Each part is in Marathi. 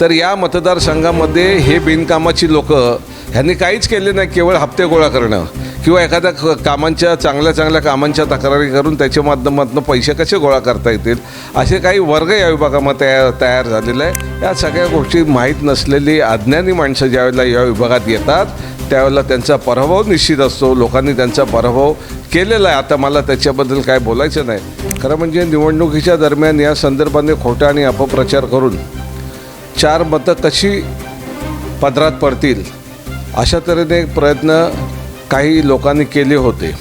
तर या मतदारसंघामध्ये हे बिनकामाची लोक ह्यांनी काहीच केले नाही केवळ हप्ते गोळा करणं. किंवा एखाद्या क- कामांच्या चांगल्या चांगल्या कामांच्या तक्रारी करून त्याच्या माध्यमातून पैसे कसे गोळा करता येतील? असे काही वर्ग या विभागामध्ये तयार तयार झालेले आहे या सगळ्या गोष्टी माहीत नसलेली अज्ञानी माणसं ज्यावेळेला या विभागात येतात त्यावेळेला त्यांचा पराभव निश्चित असतो. लोकांनी त्यांचा पराभव केलेला आहे. आता मला त्याच्याबद्दल काय बोलायचं नाही. खरं म्हणजे निवडणुकीच्या दरम्यान या संदर्भाने खोटा आणि अपप्रचार करून चार मतं कशी पदरात पडतील? अशा तऱ्हेने प्रयत्न काही लोकांनी केले होते.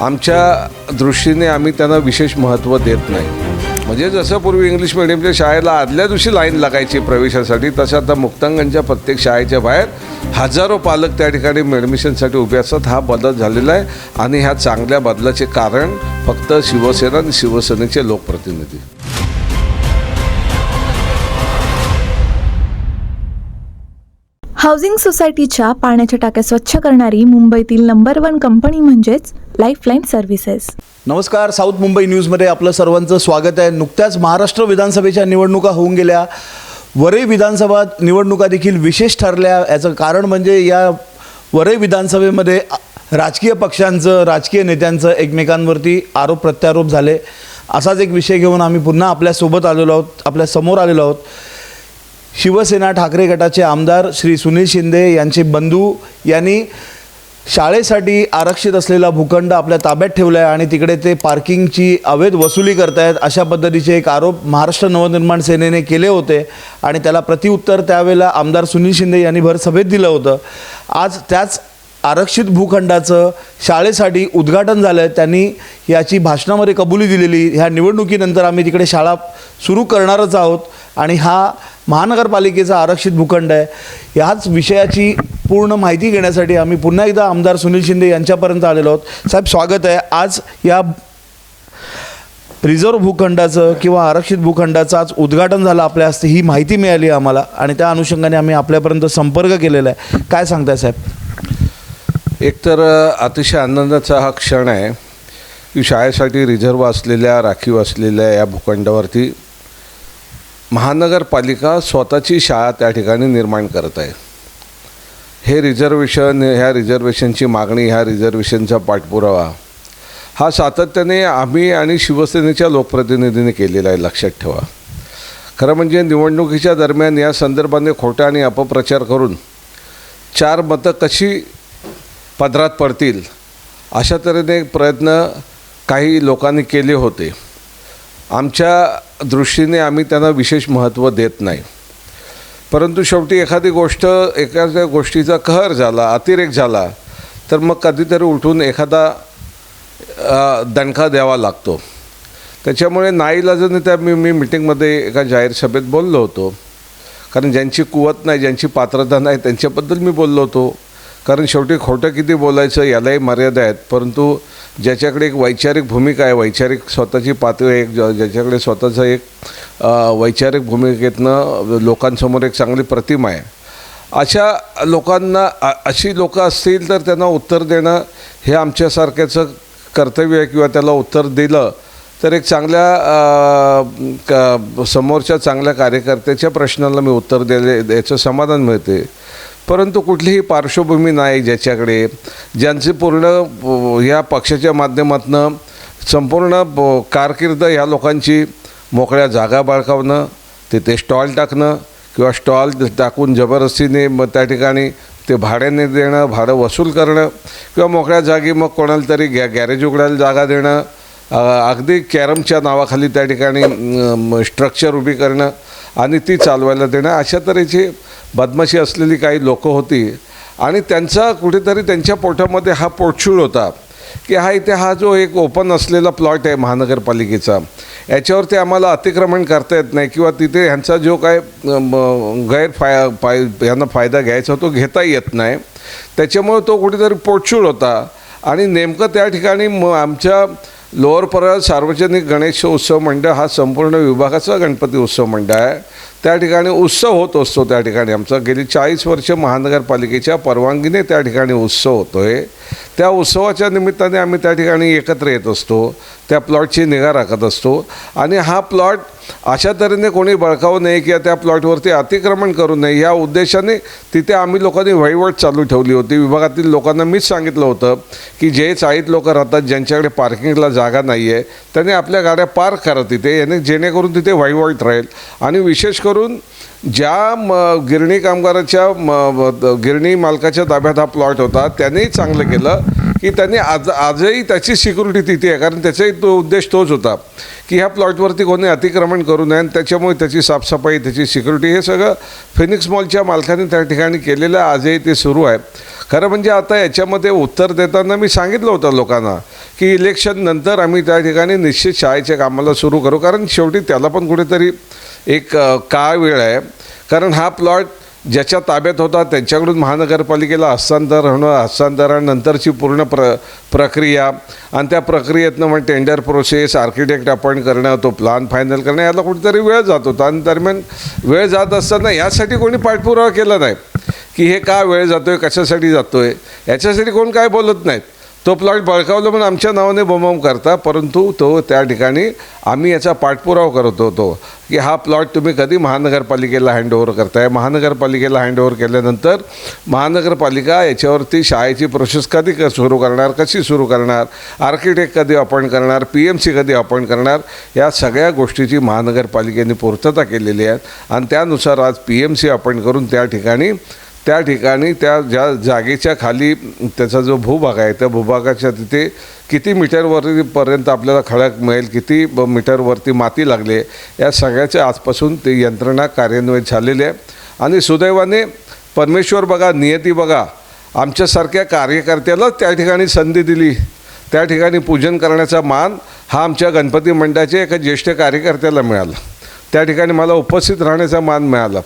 आमच्या दृष्टीने आम्ही त्यांना विशेष महत्त्व देत नाही. म्हणजे जसं पूर्वी इंग्लिश मिडियमच्या शाळेला आदल्या दिवशी लाईन लागायची प्रवेशासाठी तसं आता मुक्तांगणच्या प्रत्येक शाळेच्या बाहेर हजारो पालक त्या ठिकाणी ॲडमिशनसाठी उभे असतात. हा बदल झालेला आहे आणि ह्या चांगल्या बदलाचे कारण फक्त शिवसेना आणि शिवसेनेचे लोकप्रतिनिधी. हाऊसिंग सोसायटीच्या पाण्याच्या टाक्या स्वच्छ करणारी मुंबईतील नंबर वन कंपनी म्हणजेच लाईफलाईन सर्व्हिसेस नमस्कार साऊथ मुंबई न्यूजमध्ये आपलं सर्वांचं स्वागत आहे. नुकत्याच महाराष्ट्र विधानसभेच्या निवडणुका होऊन गेल्या. वरई विधानसभा निवडणुका देखील विशेष ठरल्या. याचं कारण म्हणजे या वरई विधानसभेमध्ये राजकीय पक्षांचं राजकीय नेत्यांचं एकमेकांवरती आरोप प्रत्यारोप झाले. असाच एक विषय घेऊन आम्ही पुन्हा आपल्यासोबत आलेलो आहोत आपल्यासमोर आलेलो आहोत. शिवसेना ठाकरे गटाचे आमदार श्री सुनील शिंदे यांचे बंधू यांनी शाळेसाठी आरक्षित असलेला भूखंड आपल्या ताब्यात ठेवला आहे आणि तिकडे ते पार्किंगची अवैध वसुली करतायत अशा पद्धतीचे एक आरोप महाराष्ट्र नवनिर्माण सेनेने केले होते आणि त्याला प्रतिउत्तर त्यावेळेला आमदार सुनील शिंदे यांनी भर सभेत दिलं होतं. आज त्याच आरक्षित भूखंडाचं शाळेसाठी उद्घाटन झालं आहे त्यांनी याची भाषणामध्ये कबुली दिलेली. ह्या निवडणुकीनंतर आम्ही तिकडे शाळा सुरू करणारच आहोत. आणि हा महानगरपालिकेचा आरक्षित भूखंड आहे. ह्याच विषयाची पूर्ण माहिती घेण्यासाठी आम्ही पुन्हा एकदा आमदार सुनील शिंदे यांच्यापर्यंत आलेलो आहोत. साहेब स्वागत आहे. आज या रिझर्व्ह भूखंडाचं किंवा आरक्षित भूखंडाचं आज उद्घाटन झालं आपल्या हस्ते ही माहिती मिळाली आहे आम्हाला. आणि त्या अनुषंगाने आम्ही आपल्यापर्यंत संपर्क केलेला आहे. काय सांगताय साहेब? एकतर अतिशय आनंदाचा हा क्षण आहे. की शाळेसाठी रिझर्व असलेल्या राखीव असलेल्या या भूखंडावरती महानगरपालिका स्वतःची शाळा त्या ठिकाणी निर्माण करत आहे. हे रिझर्वेशन ह्या रिझर्वेशनची मागणी ह्या रिझर्वेशनचा पाठपुरावा हा सातत्याने आम्ही आणि शिवसेनेच्या लोकप्रतिनिधींनी केलेला आहे लक्षात ठेवा. खरं म्हणजे निवडणुकीच्या दरम्यान या संदर्भाने खोटा आणि अपप्रचार करून चार मतं कशी पदरात पडतील. अशा तऱ्हेने प्रयत्न काही लोकांनी केले होते. आमच्या दृष्टीने आम्ही त्यांना विशेष महत्त्व देत नाही. परंतु शेवटी एखादी गोष्ट एखाद्या गोष्टीचा कहर झाला अतिरेक झाला तर मग कधीतरी उठून एखादा दणका द्यावा लागतो. त्याच्यामुळे नाईलाजाने त्या मी मी मिटिंगमध्ये एका जाहीर सभेत बोललो होतो. कारण ज्यांची कुवत नाही ज्यांची पात्रता नाही त्यांच्याबद्दल मी बोललो होतो. कारण शेवटी खोटं किती बोलायचं यालाही मर्यादा आहेत. परंतु ज्याच्याकडे एक वैचारिक भूमिका आहे वैचारिक स्वतःची पातळी एक ज्या- ज्याच्याकडे स्वतःचं एक वैचारिक भूमिकेतनं लोकांसमोर एक चांगली प्रतिमा आहे. अशा लोकांना अशी लोकं असतील तर त्यांना उत्तर देणं हे आमच्यासारख्याचं कर्तव्य आहे किंवा त्याला उत्तर दिलं तर एक चांगल्या का समोरच्या चांगल्या कार्यकर्त्याच्या प्रश्नाला मी उत्तर दिले याचं समाधान मिळते. परंतु कुठलीही पार्श्वभूमी नाही ज्याच्याकडे ज्यांचे पूर्ण ह्या पक्षाच्या माध्यमातून संपूर्ण ब- कारकीर्द ह्या लोकांची मोकळ्या जागा बाळकावणं तिथे स्टॉल टाकणं किंवा स्टॉल टाकून जबरदस्तीने मग त्या ठिकाणी ते भाड्याने देणं भाडं वसूल करणं किंवा मोकळ्या जागी मग कोणाला तरी गॅ गॅरेज उघडायला जागा देणं अगदी कॅरमच्या नावाखाली त्या ठिकाणी स्ट्रक्चर उभी करणं आणि ती चालवायला देणं अशा तऱ्हेची बदमाशी असलेली काही लोकं होती. आणि त्यांचा कुठेतरी त्यांच्या पोटामध्ये हा पोटशूळ होता की हा इथे हा जो एक ओपन असलेला प्लॉट आहे महानगरपालिकेचा याच्यावरती आम्हाला अतिक्रमण करता येत नाही किंवा तिथे ह्यांचा जो काय गैरफाय फाय ह्यांना फायदा घ्यायचा तो घेता येत नाही. त्याच्यामुळे तो कुठेतरी पोटशूळ होता. आणि नेमकं त्या ठिकाणी म आमच्या लोअर परळ सार्वजनिक गणेश उत्सव मंडळ हा संपूर्ण विभागाचा गणपती उत्सव मंडळ आहे. त्या ठिकाणी उत्सव होत असतो त्या ठिकाणी आमचा. गेली चाळीस वर्ष महानगरपालिकेच्या परवानगीने त्या ठिकाणी उत्सव होतो आहे त्या उत्सवाच्या निमित्ताने आम्ही त्या ठिकाणी एकत्र येत असतो. त्या प्लॉटची निगा राखत असतो. आणि हा प्लॉट अशा तऱ्हेने कोणी बळकावू नये किंवा त्या प्लॉटवरती अतिक्रमण करू नये या उद्देशाने तिथे आम्ही लोकांनी वहिवट चालू ठेवली होती. विभागातील लोकांना मीच सांगितलं होतं की जे चाळीत लोक राहतात ज्यांच्याकडे पार्किंगला जागा नाही आहे त्यांनी आपल्या गाड्या पार्क करा तिथे याने जेणेकरून तिथे वहिवट राहील. आणि विशेष करून ज्या म गिरणी कामगाराच्या म गिरणी मालकाच्या ताब्यात हा प्लॉट होता त्यानेही चांगलं केलं की त्यांनी आज आजही त्याची सिक्युरिटी तिथे आहे कारण त्याचाही तो उद्देश तोच होता. की ह्या प्लॉटवरती कोणी अतिक्रमण करू नये आणि त्याच्यामुळे त्याची साफसफाई त्याची सिक्युरिटी हे सगळं फिनिक्स मॉलच्या मालकाने त्या ठिकाणी केलेलं आजही ते सुरू आहे. खरं म्हणजे आता याच्यामध्ये उत्तर देताना मी सांगितलं होतं लोकांना की इलेक्शन नंतर आम्ही त्या ठिकाणी निश्चित शाळेच्या कामाला सुरू करू. कारण शेवटी त्याला पण कुठेतरी एक काळ वेळ आहे. कारण हा प्लॉट ज्याच्या ताब्यात होता त्यांच्याकडून महानगरपालिकेला हस्तांतर होणं हस्तांतरानंतरची पूर्ण प्र प्रक्रिया आणि त्या प्रक्रियेतनं मग टेंडर प्रोसेस आर्किटेक्ट अपॉइंट करणं तो प्लान फायनल करणं याला कुठेतरी वेळ जात होता. आणि दरम्यान वेळ जात असताना यासाठी कोणी पाठपुरावा केला नाही. की हे का वेळ जातो आहे कशासाठी जातो आहे याच्यासाठी कोण काय बोलत नाहीत? तो प्लॉट बळकावलं म्हणून आमच्या नावाने बोंबाम करता परंतु तो त्या ठिकाणी आम्ही याचा पाठपुरावा करत होतो की हा प्लॉट तुम्ही कधी महानगरपालिकेला हँडओव्हर करताय. महानगरपालिकेला हँडओव्हर केल्यानंतर महानगरपालिका याच्यावरती शाळेची प्रोसेस कधी क सुरू करणार कशी सुरू करणार आर्किटेक्ट कधी अपॉइंट करणार पी एम सी कधी अपॉइंट करणार या सगळ्या गोष्टीची महानगरपालिकेने पूर्तता केलेली आहे. आणि त्यानुसार आज पी एम सी अपॉइंट करून त्या ठिकाणी त्या ठिकाणी त्या ज्या जागेच्या खाली त्याचा जो भूभाग आहे त्या भूभागाच्या तिथे किती मीटरवरतीपर्यंत आपल्याला खडक मिळेल किती ब- मीटरवरती माती लागली या सगळ्याच्या आजपासून ते यंत्रणा कार्यान्वित झालेली आहे. आणि सुदैवाने परमेश्वर बघा नियती बघा आमच्यासारख्या कार्यकर्त्यालाच त्या ठिकाणी संधी दिली. त्या ठिकाणी पूजन करण्याचा मान हा आमच्या गणपती मंडळाच्या एका ज्येष्ठ कार्यकर्त्याला मिळाला. त्या ठिकाणी मला उपस्थित राहण्याचा मान मिळाला.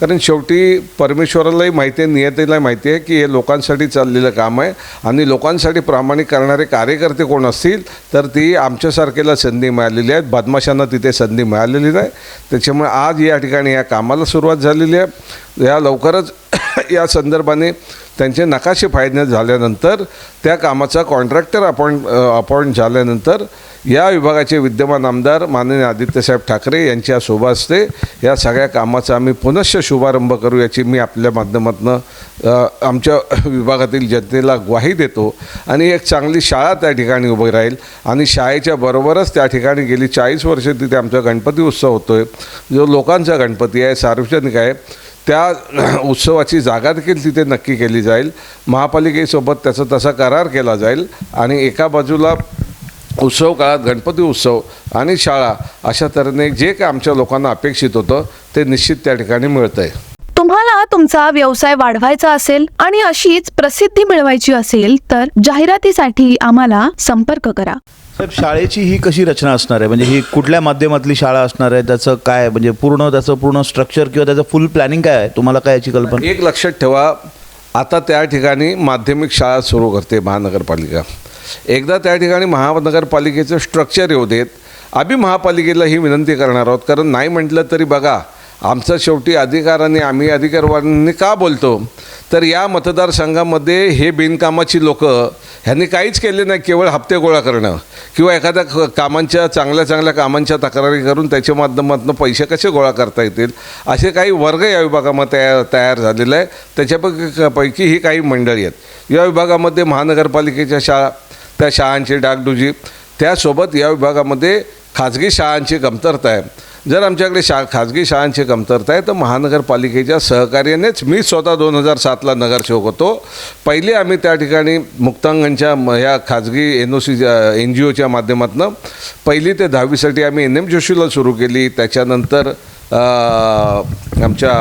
कारण शेवटी परमेश्वरालाही माहिती आहे नियतीलाही माहिती आहे की हे लोकांसाठी चाललेलं काम आहे. आणि लोकांसाठी प्रामाणिक करणारे कार्यकर्ते कोण असतील तर ती आमच्यासारखेला संधी मिळालेली आहेत. बदमाशांना तिथे संधी मिळालेली नाही. त्याच्यामुळे आज या ठिकाणी या कामाला सुरुवात झालेली आहे. या लवकरच या संदर्भाने त्यांचे नकाशे फायदे झाल्यानंतर त्या कामाचा कॉन्ट्रॅक्टर अपॉइंट अपॉइंट झाल्यानंतर या विभागाचे विद्यमान आमदार माननीय आदित्यसाहेब ठाकरे यांच्या शोभा असते. या सगळ्या कामाचा आम्ही पुनश्च शुभारंभ करू याची मी आपल्या माध्यमातून आमच्या विभागातील जनतेला ग्वाही देतो. आणि एक चांगली शाळा त्या ठिकाणी उभी राहील. आणि शाळेच्या बरोबरच त्या ठिकाणी गेली चाळीस वर्षे तिथे आमचा गणपती उत्सव होतो आहे जो लोकांचा गणपती आहे सार्वजनिक आहे. त्या उत्सवाची जागा देखील तिथे नक्की केली जाईल. महापालिकेसोबत त्याचा तसा करार केला जाईल आणि एका बाजूला उत्सव काळात गणपती उत्सव आणि शाळा अशा तऱ्हेने जे काय आमच्या लोकांना अपेक्षित होतं ते निश्चित त्या ठिकाणी मिळतं आहे तुम्हाला तुमचा व्यवसाय वाढवायचा असेल आणि अशीच प्रसिद्धी मिळवायची असेल तर जाहिरातीसाठी आम्हाला संपर्क करा. साहेब शाळेची ही कशी रचना असणार आहे? म्हणजे ही कुठल्या माध्यमातली शाळा असणार आहे? त्याचं काय म्हणजे पूर्ण त्याचं पूर्ण स्ट्रक्चर किंवा त्याचं फुल प्लॅनिंग काय आहे? तुम्हाला काय याची कल्पना? एक लक्षात ठेवा आता त्या ठिकाणी माध्यमिक शाळा सुरू करते महानगरपालिका. एकदा त्या ठिकाणी महानगरपालिकेचं स्ट्रक्चर येऊ देत आम्ही महापालिकेला ही विनंती करणार आहोत कारण नाही म्हटलं तरी बघा आमचं शेवटी अधिकाराने आम्ही अधिकारवाल्यांनी का बोलतो? तर या मतदारसंघामध्ये हे बिनकामाची लोकं ह्यांनी काहीच केले नाही केवळ हप्ते गोळा करणं. किंवा एखाद्या क- कामांच्या चांगल्या चांगल्या कामांच्या तक्रारी करून त्याच्या माध्यमातून पैसे कसे गोळा करता येतील? असे काही वर्ग या विभागामध्ये तयार तयार झालेले आहे त्याच्यापैकी पैकी ही काही मंडळी आहेत. या विभागामध्ये महानगरपालिकेच्या शाळा त्या शाळांची डागडुजी त्यासोबत या विभागामध्ये खाजगी शाळांची कमतरता आहे. जर आमच्याकडे शा खाजगी शाळांची कमतरता आहे तर महानगरपालिकेच्या सहकार्यानेच मी स्वतः दोन हजार सातला नगरसेवक होतो. पहिले आम्ही त्या ठिकाणी मुक्तांगणच्या म- ह्या खाजगी N O C N G ओच्या माध्यमातून पहिली ते दहावीसाठी आम्ही एन एम जोशीला सुरू केली. त्याच्यानंतर आमच्या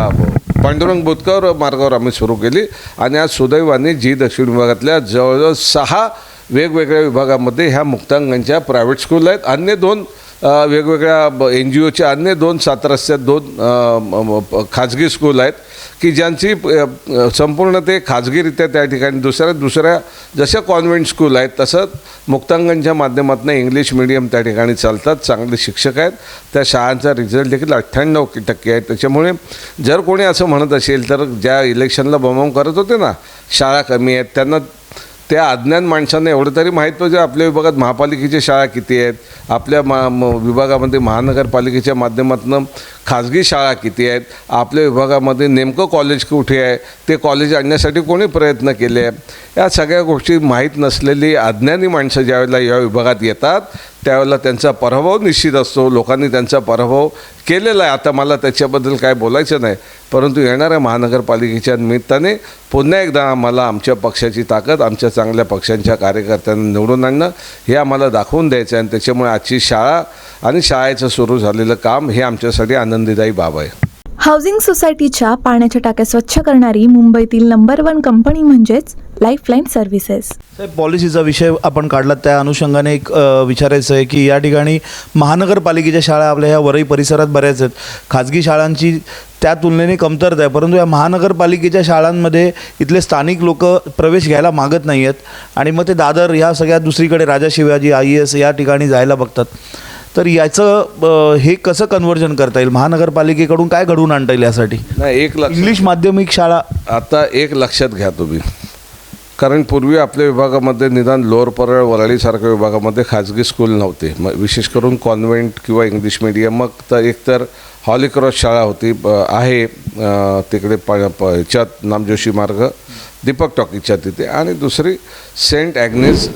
पांडुरंग बोतकर मार्गावर आम्ही सुरू केली. आणि आज सुदैवाने जी दक्षिण विभागातल्या जवळजवळ सहा वेगवेगळ्या विभागामध्ये ह्या मुक्तांगणच्या प्रायव्हेट स्कूल आहेत. अन्य दोन वेगवेगळ्या एन जी ओच्या अन्य दोन सात रस्त्यात दोन खाजगी स्कूल आहेत की ज्यांची संपूर्ण ते खाजगीरित्या त्या ठिकाणी दुसऱ्या दुसऱ्या जशा कॉन्व्हेंट स्कूल आहेत तसंच मुक्तांगणच्या माध्यमातून इंग्लिश मिडियम त्या ठिकाणी चालतात चांगले शिक्षक आहेत त्या शाळांचा रिझल्ट देखील अठ्ठ्याण्णव टक्के आहे त्याच्यामुळे जर कोणी असं म्हणत असेल तर ज्या इलेक्शनला बमम करत होते ना शाळा कमी आहेत त्यांना त्या अज्ञान माणसांना एवढं तरी माहीत पाहिजे आपल्या विभागात महापालिकेच्या शाळा किती आहेत आपल्या मा म विभागामध्ये महानगरपालिकेच्या माध्यमातून खाजगी शाळा किती आहेत? आपल्या विभागामध्ये नेमकं कॉलेज कुठे आहे? ते कॉलेज आणण्यासाठी कोणी प्रयत्न केले आहे या सगळ्या गोष्टी माहीत नसलेली अज्ञानी माणसं ज्यावेळेला या विभागात येतात त्यावेळेला त्यांचा पराभव निश्चित असतो. लोकांनी त्यांचा पराभव केलेला आहे. आता मला त्याच्याबद्दल काय बोलायचं नाही. परंतु येणाऱ्या महानगरपालिकेच्या निमित्ताने पुन्हा एकदा आम्हाला आमच्या पक्षाची ताकद आमच्या चांगल्या पक्षांच्या कार्यकर्त्यांना निवडून आणणं हे आम्हाला दाखवून द्यायचं आहे. आणि त्याच्यामुळे आजची शाळा आणि शाळेचं सुरू झालेलं काम हे आमच्यासाठी आनंदीदायी बाब आहे. हाऊसिंग सोसायटीच्या पाण्याच्या टाक्या स्वच्छ करणारी मुंबईतील नंबर वन कंपनी म्हणजेच लाईफलाईन सर्व्हिसेस साहेब पॉलिसीचा विषय आपण काढला. त्या अनुषंगाने एक विचारायचं आहे की या ठिकाणी महानगरपालिकेच्या शाळा आपल्या ह्या वरई परिसरात बऱ्याच आहेत. खाजगी शाळांची त्या तुलनेने कमतरता आहे. परंतु या महानगरपालिकेच्या शाळांमध्ये इथले स्थानिक लोक प्रवेश घ्यायला मागत नाही आहेत आणि मग ते दादर ह्या सगळ्या दुसरीकडे राजा शिवाजी आय एस या ठिकाणी जायला बघतात. तर याचं हे कसं कन्व्हर्जन करता येईल? महानगरपालिकेकडून काय घडवून आणता येईल यासाठी? नाही एक लक्ष इंग्लिश माध्यमिक शाळा. आता एक लक्षात घ्या तुम्ही. कारण पूर्वी आपल्या विभागामध्ये निदान लोअर परळ वराळीसारख्या विभागामध्ये खाजगी स्कूल नव्हते. मग विशेष करून कॉन्व्हेंट किंवा इंग्लिश मिडियम. मग तर एकतर हॉलीक्रॉस शाळा होती आहे तिकडे प ह्याच्यात नामजोशी मार्ग दीपक टॉकीच्या तिथे. आणि दुसरी सेंट ॲग्नेस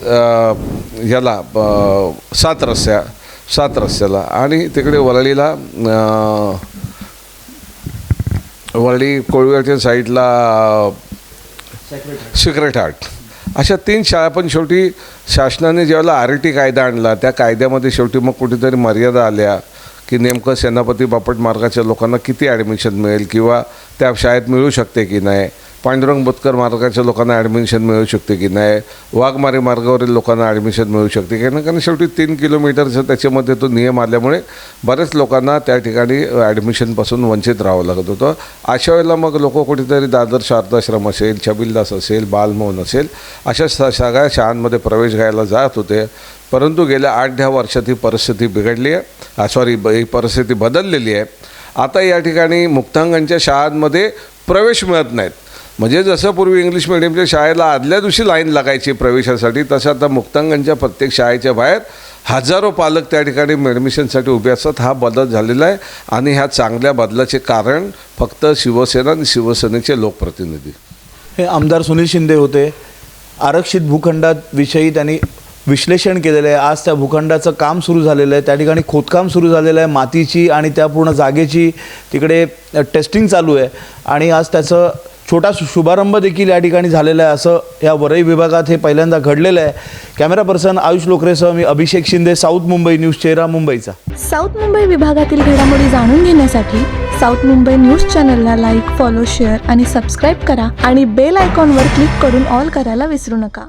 याला सात रस्त्या सात रस्त्याला. आणि तिकडे वरळीला वरळी कोळव्याच्या साईडला सिक्रेट हार्ट. अशा तीन शाळा पण शेवटी शासनाने ज्यावेळेला आर टी कायदा आणला त्या कायद्यामध्ये शेवटी मग कुठेतरी मर्यादा आल्या की नेमकं सेनापती बापट मार्गाच्या लोकांना किती ॲडमिशन मिळेल किंवा त्या शाळेत मिळू शकते की नाही. पांडुरंग बोतकर मार्गाच्या लोकांना ॲडमिशन मिळू शकते की नाही? वाघमारे मार्गावरील लोकांना ॲडमिशन मिळू शकते की नाही? कारण शेवटी तीन किलोमीटरचा त्याच्यामध्ये तो नियम आल्यामुळे बऱ्याच लोकांना त्या ठिकाणी ॲडमिशनपासून वंचित राहावं लागत होतं. अशा वेळेला मग लोक कुठेतरी दादर शारदाश्रम असेल छबिलदास असेल बालमोहन असेल अशा स सगळ्या शाळांमध्ये प्रवेश घ्यायला जात होते. परंतु गेल्या आठ दहा वर्षात ही परिस्थिती बिघडली आहे. सॉरी ब ही परिस्थिती बदललेली आहे. आता या ठिकाणी मुक्तांगांच्या शाळांमध्ये प्रवेश मिळत नाहीत. म्हणजे जसं पूर्वी इंग्लिश मिडियमच्या शाळेला आदल्या दिवशी लाईन लागायची प्रवेशासाठी तसं आता मुक्तांगणच्या प्रत्येक शाळेच्या बाहेर हजारो पालक त्या ठिकाणी ॲडमिशनसाठी उभे असतात. हा बदल झालेला आहे आणि ह्या चांगल्या बदलाचे कारण फक्त शिवसेना आणि शिवसेनेचे लोकप्रतिनिधी. हे आमदार सुनील शिंदे होते. आरक्षित भूखंडाविषयी त्यांनी विश्लेषण केलेलं आहे. आज त्या भूखंडाचं काम सुरू झालेलं आहे. त्या ठिकाणी खोदकाम सुरू झालेलं आहे. मातीची आणि त्या पूर्ण जागेची तिकडे टेस्टिंग चालू आहे. आणि आज त्याचं छोटा शुभारंभ देखील या ठिकाणी झालेला आहे. असं या वरई विभागात हे पहिल्यांदा घडलेलं आहे. कॅमेरा पर्सन आयुष लोकरेसह मी अभिषेक शिंदे साऊथ मुंबई न्यूज चेहरा मुंबईचा. साऊथ मुंबई विभागातील घडामोडी जाणून घेण्यासाठी साऊथ मुंबई न्यूज चॅनलला लाईक फॉलो शेअर आणि सबस्क्राईब करा आणि बेल आयकॉनवर क्लिक करून ऑल करायला विसरू नका.